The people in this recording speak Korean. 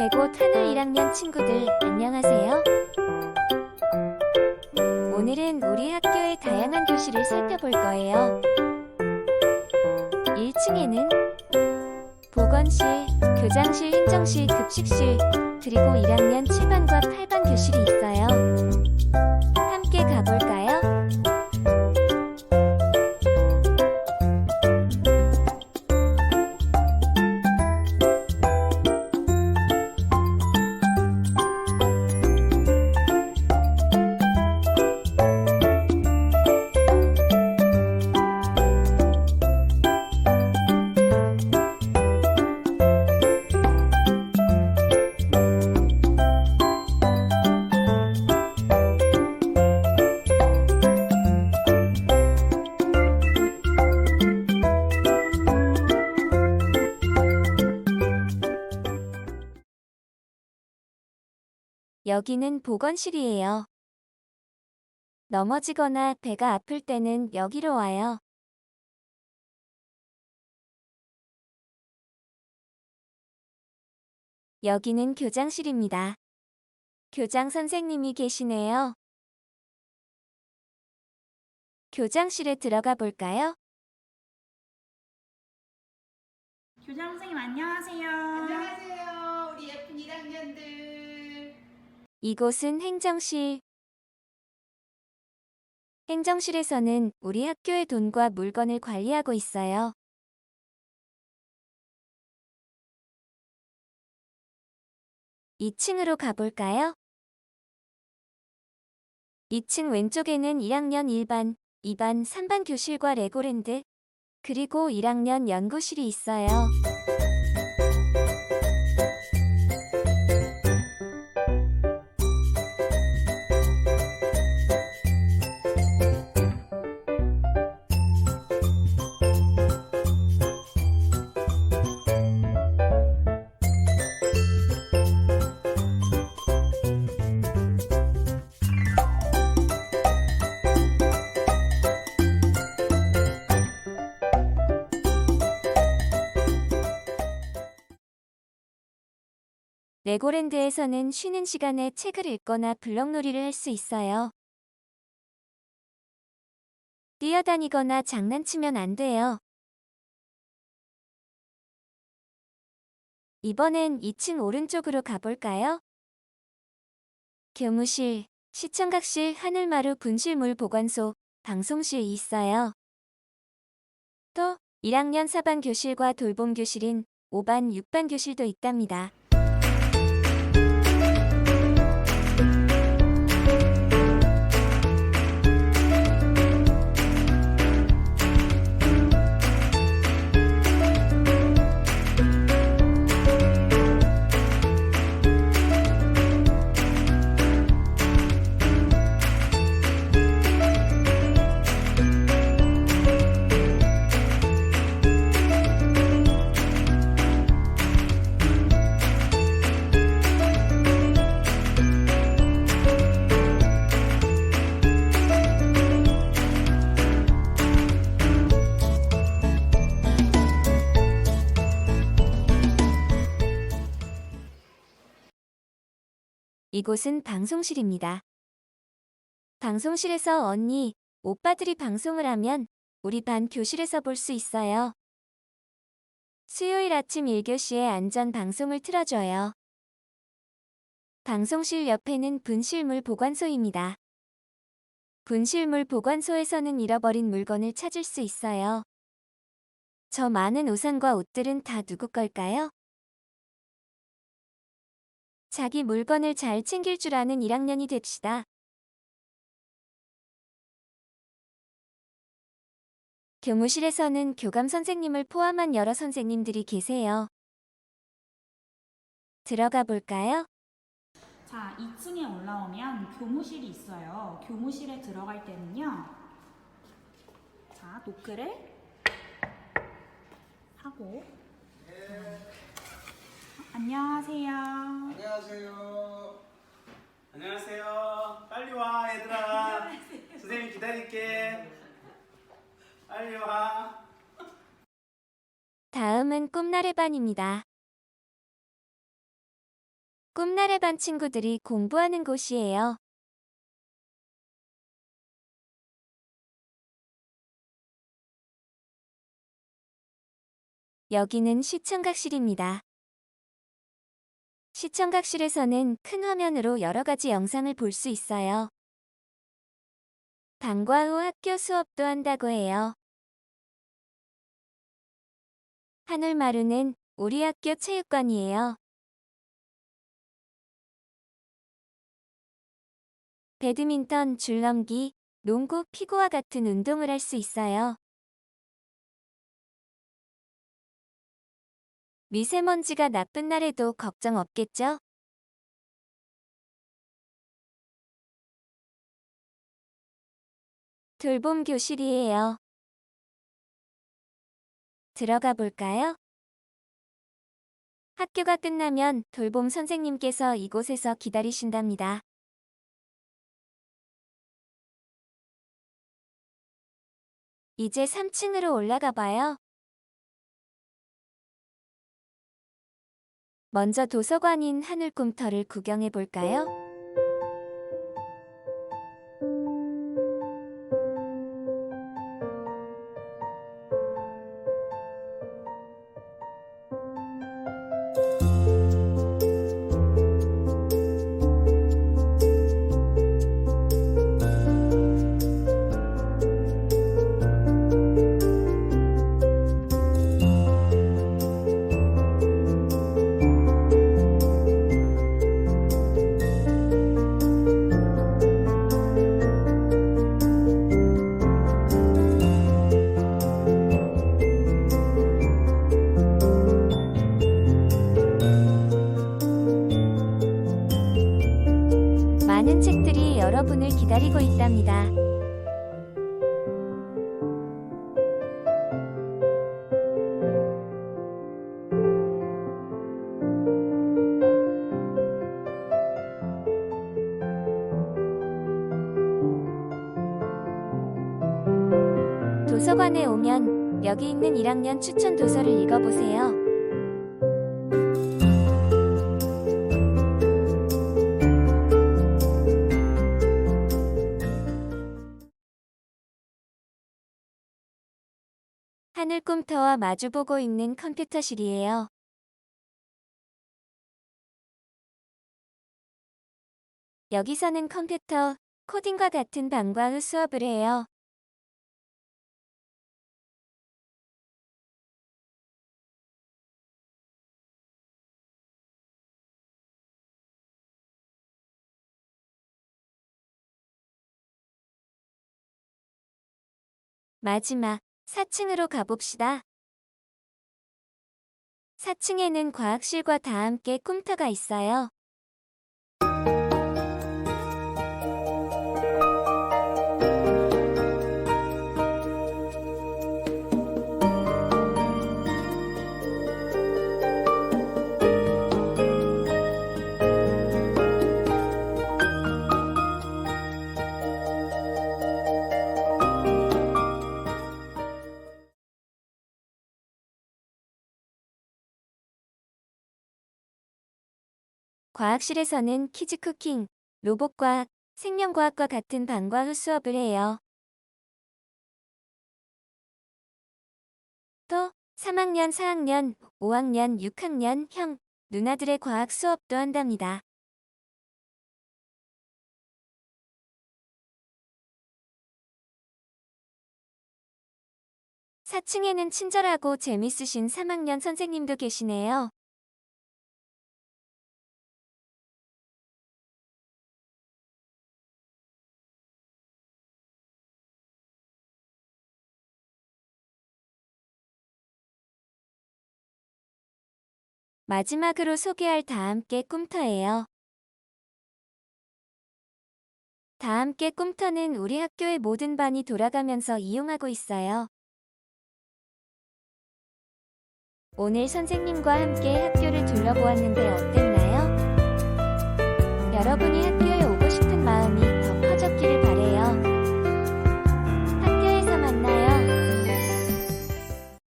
계곡 하늘 1학년 친구들 안녕하세요. 오늘은 우리 학교의 다양한 교실을 살펴볼 거예요. 1층에는 보건실, 교장실, 행정실, 급식실, 그리고 1학년 7반과 8반 교실이 여기는 보건실이에요. 넘어지거나 배가 아플 때는 여기로 와요. 여기는 교장실입니다. 교장 선생님이 계시네요. 교장실에 들어가 볼까요? 교장 선생님 안녕하세요. 안녕하세요, 이곳은 행정실. 행정실에서는 우리 학교의 돈과 물건을 관리하고 있어요. 이층으로 가볼까요? 2층 왼쪽에는 1학년 1반, 2반, 3반 교실과 레고랜드, 그리고 1학년 연구실이 있어요. 레고랜드에서는 쉬는 시간에 책을 읽거나 블럭놀이를 할 수 있어요. 뛰어다니거나 장난치면 안 돼요. 이번엔 2층 오른쪽으로 가볼까요? 교무실, 시청각실, 하늘마루 분실물 보관소, 방송실 있어요. 또 1학년 4반 교실과 돌봄 교실인 5반, 6반 교실도 있답니다. 이곳은 방송실입니다. 방송실에서 언니, 오빠들이 방송을 하면 우리 반 교실에서 볼 수 있어요. 수요일 아침 1교시에 안전 방송을 틀어줘요. 방송실 옆에는 분실물 보관소입니다. 분실물 보관소에서는 잃어버린 물건을 찾을 수 있어요. 저 많은 우산과 옷들은 다 누구 걸까요? 자기 물건을 잘 챙길 줄 아는 1학년이 됩시다. 교무실에서는 교감 선생님을 포함한 여러 선생님들이 계세요. 들어가 볼까요? 자, 2층에 올라오면 교무실이 있어요. 교무실에 들어갈 때는요. 자, 노크를 하고 안녕하세요. 안녕하세요. 안녕하세요. 빨리 와, 얘들아. 선생님 기다릴게. 빨리 와. 다음은 꿈나래 반입니다. 꿈나라 반 친구들이 공부하는 곳이에요. 여기는 시청각실입니다. 시청각실에서는 큰 화면으로 여러 가지 영상을 볼 수 있어요. 방과 후 학교 수업도 한다고 해요. 하늘마루는 우리 학교 체육관이에요. 배드민턴, 줄넘기, 농구, 피구와 같은 운동을 할 수 있어요. 미세먼지가 나쁜 날에도 걱정 없겠죠? 돌봄 교실이에요. 들어가 볼까요? 학교가 끝나면 돌봄 선생님께서 이곳에서 기다리신답니다. 이제 3층으로 올라가 봐요. 먼저 도서관인 하늘꿈터를 구경해 볼까요? 기다리고 있답니다. 도서관에 오면 여기 있는 1학년 추천 도서를 읽어보세요. 하늘 꿈터와 마주보고 있는 컴퓨터실이에요. 여기서는 컴퓨터, 코딩과 같은 방과 후 수업을 해요. 마지막 4층으로 가봅시다. 4층에는 과학실과 다 함께 꿈터가 있어요. 과학실에서는 키즈 쿠킹, 로봇과학, 생명과학과 같은 방과 후 수업을 해요. 또 3학년, 4학년, 5학년, 6학년 형, 누나들의 과학 수업도 한답니다. 사층에는 친절하고 재밌으신 3학년 선생님도 계시네요. 마지막으로 소개할 다함께 꿈터예요. 다함께 꿈터는 우리 학교의 모든 반이 돌아가면서 이용하고 있어요. 오늘 선생님과 함께 학교를 둘러보았는데 어땠나요? 여러분이 학교에 오고